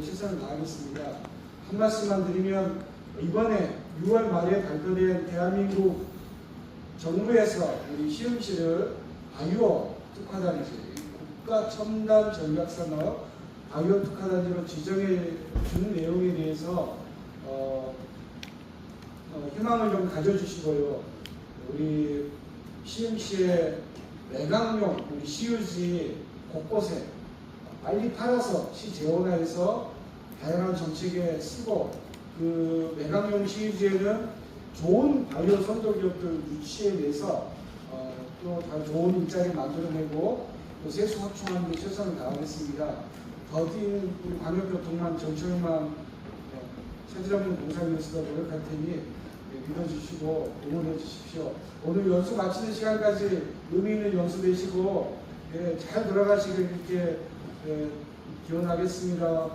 예, 최선을 다하겠습니다. 한 말씀만 드리면 이번에 6월 말에 발표된 대한민국 정부에서 우리 시흥시를 바이오 특화단지 국가 첨단 전략산업 바이오 특화단지로 지정해 준 내용에 대해서 어, 어, 희망을 좀 가져주시고요. 우리 시흥시의 매각용 우리 시유지 곳곳에 빨리 팔아서 시 재원화 해서 다양한 정책에 쓰고 그 매각용 시유지에는 좋은 바이오 선도 기업들 유치해내서 어, 또다 좋은 일자리 만들어내고 또 세수 확충하는 데 최선을 다하겠습니다. 더딘 우리 광역교통만 정청만 최지정님 공사위원회에서 노력할 테니 예, 믿어주시고 응원해 주십시오. 오늘 연수 마치는 시간까지 의미 있는 연수 되시고 예, 잘 돌아가시길 이렇게 예, 기원하겠습니다.